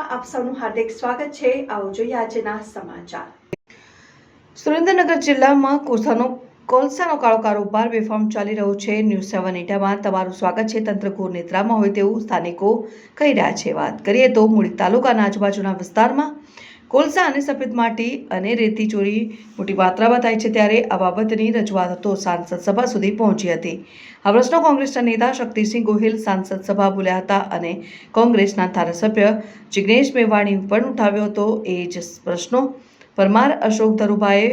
ન્યૂઝમાં આપ સૌનું હાર્દિક સ્વાગત છે. આવો જોઈએ આજના સમાચાર. સુરેન્દ્રનગર જિલ્લામાં કોસાનો કોલસાનો કાળો કારોબાર બેફામ ચાલી રહ્યો છે. ન્યૂઝ સેવન ઇન્ડિયામાં તમારું સ્વાગત છે. તંત્ર ઘોર નિદ્રામાં હોય તેવું સ્થાનિકો કહી રહ્યા છે. વાત કરીએ તો મૂળી તાલુકાના આજુબાજુના વિસ્તારમાં કોલસા અને સફેદ માટી અને રેતી ચોરી મોટી માત્રામાં થાય છે ત્યારે આ બાબતની રજૂઆત તો સાંસદ સભા સુધી પહોંચી હતી. આ પ્રશ્નો કોંગ્રેસના નેતા શક્તિસિંહ ગોહિલ સાંસદ સભા બોલ્યા હતા અને કોંગ્રેસના ધારાસભ્ય જિગ્નેશ મેવાણી પણ ઉઠાવ્યો હતો. એ જ પ્રશ્નો પરમાર અશોક ધરુભાઈએ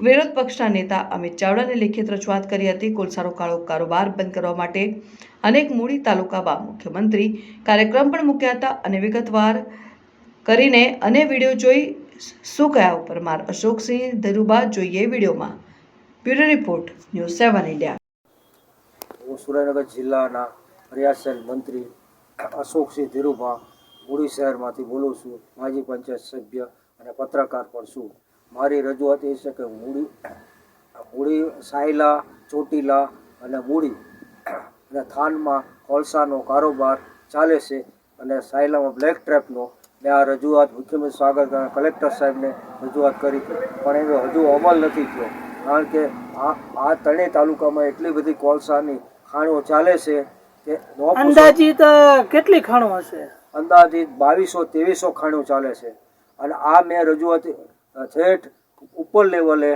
વિરોધ પક્ષના નેતા અમિત ચાવડાને લેખિત રજૂઆત કરી હતી. કોલસાનો કાળો કારોબાર બંધ કરવા માટે અનેક મૂડી તાલુકામાં મુખ્યમંત્રી કાર્યક્રમ પણ મૂક્યા હતા અને વિગતવાર કરીને અને વીડિયો જોઈ શું કહ્યા પરમાર અશોકસિંહ ધરુબા જોઈએ વિડીયોમાં. Bureau report, news seven India. હું સુરેન્દ્રનગર જિલ્લાના પ્રયાસન મંત્રી અશોકસિંહ ધીરુભા મૂળી શહેરમાંથી બોલું છું. માજી પંચાયત સભ્ય અને પત્રકાર પણ છું. મારી રજૂઆત એ છે કે મૂળી મૂળી સાયલા, ચોટીલા અને મૂળી અને થાનમાં કોલસાનો કારોબાર ચાલે છે અને સાયલામાં બ્લેક ટ્રેપનો મેં આ રજૂઆત મુખ્યમંત્રી સ્વાગત કલેક્ટર સાહેબને રજૂઆત કરી. હતી પણ એનો હજુ અમલ નથી થયો. કારણ કે આ આ ત્રણેય તાલુકામાં એટલી બધી કોલસાની ખાણો ચાલે છે કે અંદાજિત કેટલી ખાણો હશે? અંદાજિત બાવીસો ત્રેવીસો ખાણો ચાલે છે. અને આ મેં રજૂઆત છેઠ ઠેઠ ઉપર લેવલે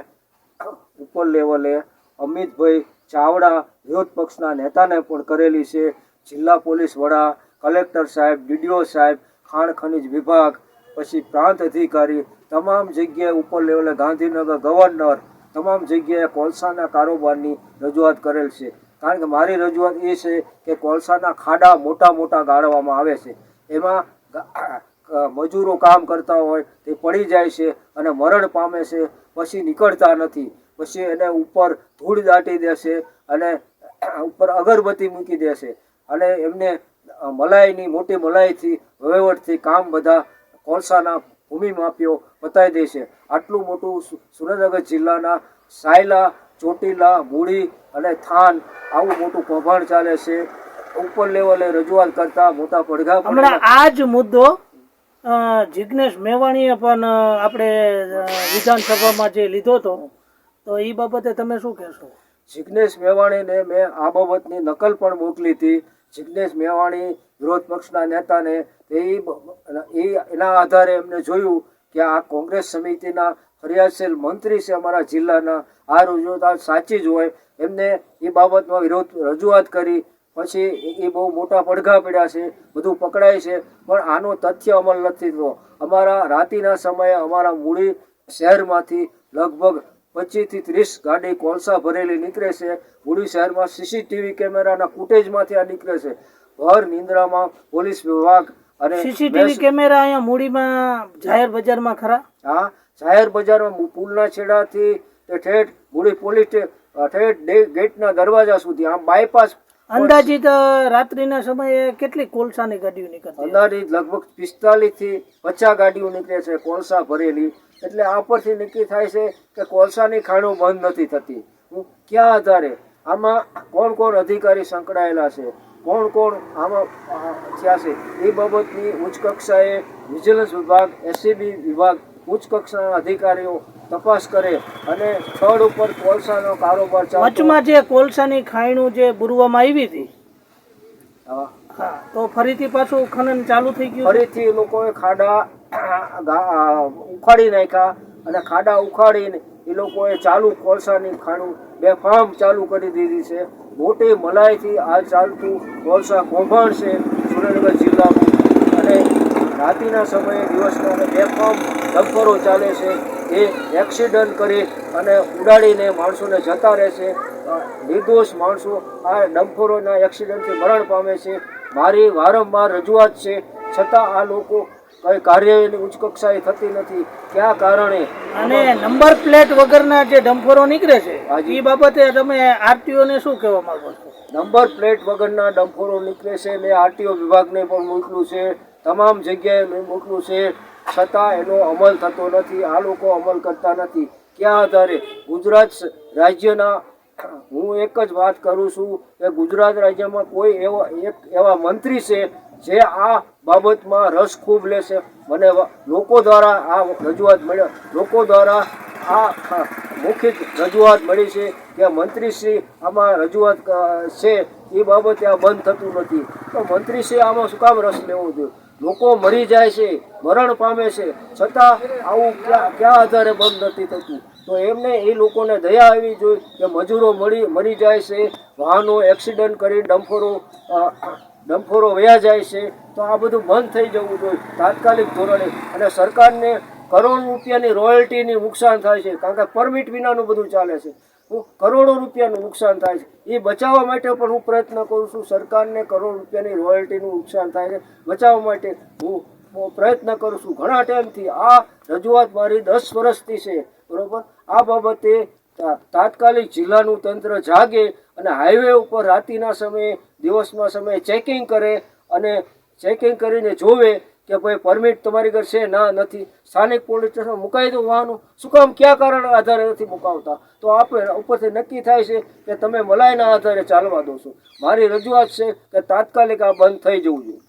ઉપર લેવલે અમિતભાઈ ચાવડા વિરોધ પક્ષના નેતાને પણ કરેલી છે. જિલ્લા પોલીસ વડા કલેક્ટર સાહેબ ડીડીઓ સાહેબ ખાણ ખનિજ વિભાગ, પછી પ્રાંત અધિકારી, તમામ જગ્યાએ ઉપર લેવલે ગાંધીનગર ગવર્નર, તમામ જગ્યાએ કોલસાના કારોબારની રજૂઆત કરેલ છે. કારણ કે મારી રજૂઆત એ છે કે કોલસાના ખાડા મોટા મોટા ગાળવામાં આવે છે. એમાં મજૂરો કામ કરતા હોય તે પડી જાય છે અને મરણ પામે છે, પછી નીકળતા નથી. પછી એને ઉપર ધૂળ દાટી દેશે અને ઉપર અગરબત્તી મૂકી દેશે અને એમને મલાઈની મોટી મલાઈથી વહીવટથી કામ બધા કોલસાના ભૂમિ માફીઓ બતાવી દેશે આટલું મોટું સુરેન્દ્રનગર જિલ્લાના સાયલા ચોટીલા મૂળી અને થાન આવું મોટું કૌભાંડ ચાલે છે. ઉપર લેવલે રજૂઆત કરતા મોટા પડઘા હમણાં આ જ મુદ્દો જિજ્ઞેશ જિગ્નેશ મેવાણીએ પણ આપણે વિધાનસભામાં જે લીધો હતો તો એ બાબતે તમે શું કહેશો? જિજ્ઞેશ મેવાણીને મેં આ બાબતની નકલ પણ મોકલી હતી. જિગ્નેશ મેવાણી વિરોધ પક્ષના નેતાને તે એ એના આધારે એમને જોયું કે આ કોંગ્રેસ સમિતિના ફરિયાદશીલ મંત્રી છે અમારા જિલ્લાના. આ રજૂઆત સાચી જ હોય. એમને એ બાબતમાં વિરોધ રજૂઆત કરી. પછી એ- એ બહુ મોટા પડઘા પડ્યા છે, બધું પકડાય છે. પણ આનો તથ્ય અમલ નથી થયો. અમારા રાતીના સમયે અમારા મૂળી શહેરમાંથી લગભગ પચીસથી ત્રીસ ગાડી કોલસા ભરેલી નીકળે છે. મૂળી શહેરમાં સીસીટીવી કેમેરાના ફૂટેજમાંથી આ નીકળે છે. ભર નિંદ્રામાં પોલીસ વિભાગ અને સીસીટીવી કેમેરા અહીંયા મૂડીમાં જાહેર બજારમાં ખરા? હા જાહેર બજારમાં પુલના છેડાથી ઠેઠ મૂડી પોલીસ ઠેઠ ગેટના દરવાજા સુધી આમ બાયપાસ અંદાજિત રાત્રિના સમયે કેટલી કોલસાની ગાડીઓ નીકળે અંદાજિત લગભગ પિસ્તાલીસથી પચાસ ગાડીઓ નીકળે છે કોલસા ભરેલી એટલે આ પરથી નક્કી થાય છે કે કોલસાની ખાણો બંધ નથી થતી. હું ક્યાં આધારે? આમાં કોણ કોણ અધિકારી સંકળાયેલા છે? કોણ કોણ આમાં થયા છે? એ બાબતની ઉચ્ચ કક્ષાએ વિજિલન્સ વિભાગ એસીબી વિભાગ ઉચ્ચ કક્ષાના અધિકારીઓ તપાસ કરે અને સ્થળ ઉપર કોલસાનો કારોબાર ચાલતો વચમાં જે કોલસાની ખાણું જે બુરવામાં આવી હતી હા. તો ફરીથી પાછું ખનન ચાલુ થઈ ગયું ફરીથી લોકોએ ખાડા ઉખાડી નાખ્યા અને ખાડા ઉખાડીને એ લોકોએ ચાલુ કોલસાની ખાણું, બે ફાર્મ ચાલુ કરી દીધી છે. મોટી મલાઈથી આ ચાલતું કોલસા કૌભાંડ છે સુરેન્દ્રનગર જિલ્લામાં. અને રાત્રિના સમયે દિવસના અને બે ફાર્મ ડમ્પરો ચાલે છે. એ એક્સિડન્ટ કરી અને ઉડાડીને માણસોને જતા રહે છે. નિર્દોષ માણસો આ ડમ્પરોના એક્સિડન્ટથી મરણ પામે છે. મારી વારંવાર રજૂઆત છે. છતાં આ લોકો કઈ કાર્યની ઉચ્ચ કક્ષાએ થતી નથી. કયા કારણે? અને નંબર પ્લેટ વગરના જે ડમ્ફરો નીકળે છે. એ બાબતે તમે આરટીઓ ને શું કહેવા માંગો છો? નંબર પ્લેટ વગરના ડમ્પરો નીકળે છે. મેં આરટીઓ વિભાગને પણ મોકલું છે. તમામ જગ્યાએ મેં મોકલું છે. છતાં એનો અમલ થતો નથી. આ લોકો અમલ કરતા નથી. ક્યાં આધારે? ગુજરાત રાજ્યના હું એક જ વાત કરું છું કે ગુજરાત રાજ્યમાં કોઈ એવા એક એવા મંત્રી છે જે આ બાબતમાં રસ ખૂબ લેશે મને લોકો દ્વારા આ રજૂઆત મળ્યા. લોકો દ્વારા આ મુખિત રજૂઆત મળી છે કે મંત્રીશ્રી આમાં રજૂઆત છે એ બાબતે આ બંધ થતું નથી. તો મંત્રીશ્રી આમાં શું કામ રસ લેવો જોઈએ? લોકો મરી જાય છે, મરણ પામે છે. છતાં આવું ક્યાં ક્યાં આધારે બંધ નથી થતું? તો એમને એ લોકોને દયા આવી જોઈએ કે મજૂરો મળી, મરી જાય છે, વાહનો એક્સિડન્ટ કરી, ડમ્ફરો અ, વયા જાય છે તો આ બધું બંધ થઈ જવું જોઈએ તાત્કાલિક ધોરણે. અને સરકારને કરોડ રૂપિયાની રોયલ્ટીની નુકસાન થાય છે કારણ કે પરમિટ વિનાનું બધું ચાલે છે. હું કરોડો રૂપિયાનું નુકસાન થાય છે. એ બચાવવા માટે પણ હું પ્રયત્ન કરું છું સરકારને કરોડ રૂપિયાની રોયલ્ટીનું નુકસાન થાય છે બચાવવા માટે હું પ્રયત્ન કરું છું. ઘણા ટાઈમથી આ રજૂઆત મારી દસ વર્ષથી છે બરોબર? આ બાબતે તાત્કાલિક જિલ્લાનું તંત્ર જાગે અને હાઈવે ઉપર રાત્રિના સમયે, દિવસના સમયે ચેકિંગ કરે અને ચેકિંગ કરીને જોવે કે ભાઈ પરમિટ તમારી ઘર છે ના નથી. સ્થાનિક પોલીસ સ્ટેશન મુકાઈ દો વાહનો. શું કામ? કયા કારણ આધારે નથી મુકાવતા? તો આપણે ઉપરથી નક્કી થાય છે કે તમે મલાઈના આધારે ચાલવા દો છો. મારી રજૂઆત છે કે તાત્કાલિક આ બંધ થઈ જવું જોઈએ.